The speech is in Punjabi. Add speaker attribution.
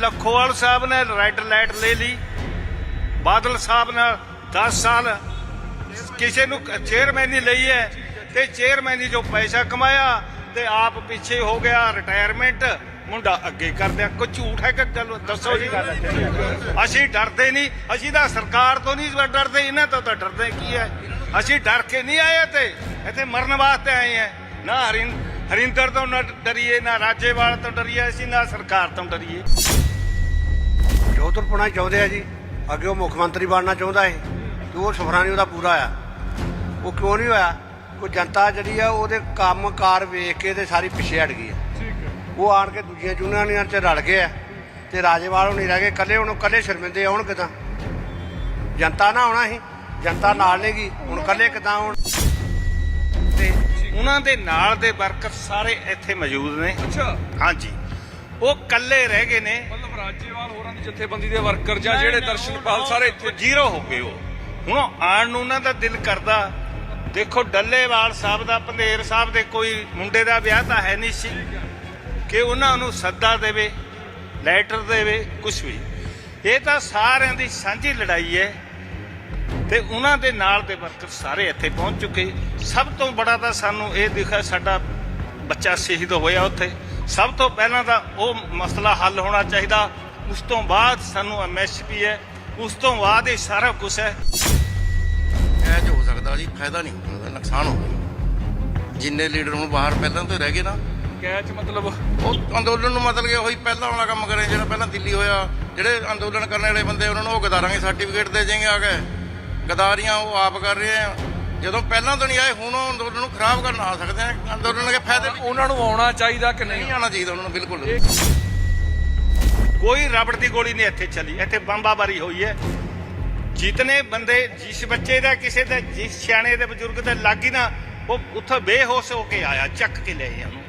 Speaker 1: ਲਖੋਵਾਲ ਸਾਹਿਬ ਨੇ ਰੈੱਡ ਲਾਈਟ ਲੈ ਲਈ। ਬਾਦਲ ਸਾਹਿਬ ਨੇ 10 ਸਾਲ ਕਿਸੇ ਨੂੰ ਚੇਅਰਮੈਨੀ ਲਈ ਹੈ ਤੇ ਚੇਅਰਮੈਨੀ ਜੋ ਪੈਸਾ ਕਮਾਇਆ ਤੇ ਆਪ ਪਿੱਛੇ ਹੋ ਗਿਆ ਰਿਟਾਇਰਮੈਂਟ ਮੁੰਡਾ ਅੱਗੇ ਕਰਦਿਆ ਕੋਈ ਝੂਠ ਹੈ ਕਿ ਚਲੋ ਦੱਸੋ ਜੀ। ਅਸੀਂ ਡਰਦੇ ਨਹੀਂ, ਅਸੀਂ ਤਾਂ ਸਰਕਾਰ ਤੋਂ ਨਹੀਂ ਡਰਦੇ, ਇਹਨਾਂ ਤੋਂ ਤਾਂ ਡਰਦੇ ਕੀ ਹੈ? ਅਸੀਂ ਡਰ ਕੇ ਨਹੀਂ ਆਏ ਤੇ ਇੱਥੇ ਮਰਨ ਵਾਸਤੇ ਆਏ ਆ ਨਾ ਹਰਿੰ ਹਰਿੰਦਰ ਤੋਂ ਨਾ ਡਰੀਏ ਨਾ ਰਾਜੇਵਾਲ ਤੋਂ ਡਰੀਏ ਅਸੀਂ ਨਾ ਸਰਕਾਰ ਤੋਂ ਡਰੀਏ।
Speaker 2: ਜੋਧਪੁਰ ਪੁਣਾ ਚਾਹੁੰਦੇ ਆ ਜੀ। ਅੱਗੇ ਉਹ ਮੁੱਖ ਮੰਤਰੀ ਬਣਨਾ ਚਾਹੁੰਦਾ ਹੈ ਤੇ ਉਹ ਸੁਪਨਾ ਨਹੀਂ ਉਹਦਾ ਪੂਰਾ ਆ ਉਹ ਕਿਉਂ ਨਹੀਂ ਹੋਇਆ? ਕੋਈ ਜਨਤਾ ਜਿਹੜੀ ਆ ਉਹਦੇ ਕੰਮਕਾਰ ਵੇਖ ਕੇ ਤੇ ਸਾਰੀ ਪਿੱਛੇ ਹਟ ਗਈ ਆ। ਉਹ ਆਣ ਕੇ ਦੂਜੀਆਂ ਚੁਣਾਵੀਆਂ 'ਚ ਰਲ ਗਏ ਆ। ਤੇ ਰਾਜੇਵਾਲ ਉਹ ਨਹੀਂ ਰਹਿ ਗਏ। ਕੱਲੇ ਹੁਣ ਕੱਲੇ ਸ਼ਰਮਿੰਦੇ ਆਉਣ ਕਿਦਾਂ ਜਨਤਾ ਨਾ ਆਉਣਾ ਸੀ। ਜਨਤਾ ਨਾਲ ਨੇਗੀ। ਹੁਣ ਕੱਲੇ ਕਿਦਾਂ ਆਉਣ?
Speaker 1: ਉਹਨਾਂ ਦੇ ਨਾਲ ਦੇ ਵਰਕਰ ਸਾਰੇ ਇੱਥੇ ਮੌਜੂਦ ਨੇ।
Speaker 3: ਅੱਛਾ।
Speaker 1: ਹਾਂਜੀ। ਉਹ ਕੱਲੇ ਰਹਿ ਗਏ ਨੇ।
Speaker 3: ਮਤਲਬ ਰਾਜੇਵਾਲ ਹੋਰਾਂ ਦੀ ਜਥੇਬੰਦੀ ਦੇ ਵਰਕਰ ਜਾਂ ਜਿਹੜੇ ਦਰਸ਼ਨਪਾਲ ਸਾਰੇ ਇੱਥੇ
Speaker 1: ਜ਼ੀਰੋ ਹੋ ਗਏ ਉਹ। ਹੁਣ ਆਉਣ ਨੂੰ ਉਹਨਾਂ ਦਾ ਦਿਲ ਕਰਦਾ। ਦੇਖੋ ਡੱਲੇਵਾਲ ਸਾਹਿਬ ਦਾ ਪੰਧੇਰ ਸਾਹਿਬ ਦੇ ਕੋਈ ਮੁੰਡੇ ਦਾ ਵਿਆਹ ਤਾਂ ਹੈ ਨਹੀਂ ਸੀ। ਕਿ ਉਹਨਾਂ ਨੂੰ ਸੱਦਾ ਦੇਵੇ ਲੈਟਰ ਦੇਵੇ ਕੁਝ ਵੀ। ਇਹ ਤਾਂ ਸਾਰਿਆਂ ਦੀ ਸਾਂਝੀ ਲੜਾਈ ਹੈ। ਤੇ ਉਹਨਾਂ ਦੇ ਨਾਲ ਦੇ ਵਰਕਰ ਸਾਰੇ ਇੱਥੇ ਪਹੁੰਚ ਚੁੱਕੇ। ਸਭ ਤੋਂ ਬੜਾ ਤਾਂ ਸਾਨੂੰ ਇਹ ਦਿਖਾ ਸਾਡਾ ਬੱਚਾ ਸ਼ਹੀਦ ਹੋਇਆ ਉੱਥੇ। ਸਭ ਤੋਂ ਪਹਿਲਾਂ ਤਾਂ ਉਹ ਮਸਲਾ ਹੱਲ ਹੋਣਾ ਚਾਹੀਦਾ। ਉਸ ਤੋਂ ਬਾਅਦ ਸਾਨੂੰ ਐਮਐਸਪੀ ਹੈ। ਉਸ ਤੋਂ ਬਾਅਦ ਇਹ ਸਾਰਾ ਕੁਝ ਹੈ।
Speaker 4: ਐਜ ਹੋ ਸਕਦਾ ਜੀ ਫਾਇਦਾ ਨਹੀਂ ਹੋਣਾ ਨੁਕਸਾਨ ਹੋਊਗਾ। ਜਿੰਨੇ ਲੀਡਰ ਹੁਣ ਬਾਹਰ ਪਹਿਲਾਂ ਤੋਂ ਰਹਿ ਗਏ ਨਾ
Speaker 3: ਕੈਚ ਮਤਲਬ
Speaker 4: ਉਹ ਅੰਦੋਲਨ ਨੂੰ ਮਤਲਬ ਕਿ ਉਹੀ ਪਹਿਲਾਂ ਵਾਲਾ ਕੰਮ ਕਰੇ ਜਿਹੜਾ ਪਹਿਲਾਂ ਦਿੱਲੀ ਹੋਇਆ। ਜਿਹੜੇ ਅੰਦੋਲਨ ਕਰਨ ਵਾਲੇ ਬੰਦੇ ਉਹਨਾਂ ਨੂੰ ਉਹ ਗਦਾਰਾਂਗੇ ਸਰਟੀਫਿਕੇਟ ਦੇ ਜਾਏਗੇ ਆ ਕੇ। ਗਦਾਰੀਆਂ ਉਹ ਆਪ ਕਰ ਰਹੇ ਆ। ਜਦੋਂ ਪਹਿਲਾਂ ਤੋਂ ਨਹੀਂ ਆਏ ਹੁਣ ਉਹ ਅੰਦੋਲਨ ਨੂੰ ਖਰਾਬ ਕਰਨ ਆ ਸਕਦੇ ਆ। ਅੰਦੋਲਨ ਦੇ ਫਾਇਦੇ ਵੀ
Speaker 3: ਉਹਨਾਂ ਨੂੰ ਆਉਣਾ ਚਾਹੀਦਾ ਕਿ
Speaker 4: ਨਹੀਂ?
Speaker 3: ਨਹੀਂ
Speaker 4: ਆਉਣਾ ਚਾਹੀਦਾ ਉਹਨਾਂ ਨੂੰ ਬਿਲਕੁਲ।
Speaker 1: ਕੋਈ ਰਬੜ ਦੀ ਗੋਲੀ ਨਹੀਂ ਇੱਥੇ ਚੱਲੀ। ਇੱਥੇ ਬੰਬਾਬਾਰੀ ਹੋਈ ਹੈ। ਜਿਤਨੇ ਬੰਦੇ ਜਿਸ ਬੱਚੇ ਦਾ ਕਿਸੇ ਦਾ ਜਿਸ ਸਿਆਣੇ ਦੇ ਬਜ਼ੁਰਗ ਦੇ ਲੱਗੀ ਨਾ ਉਹ ਉੱਥੋਂ ਬੇਹੋਸ਼ ਹੋ ਕੇ ਆਇਆ ਚੱਕ ਕੇ ਲੈ ਆਇਆ। ਉਹਨੂੰ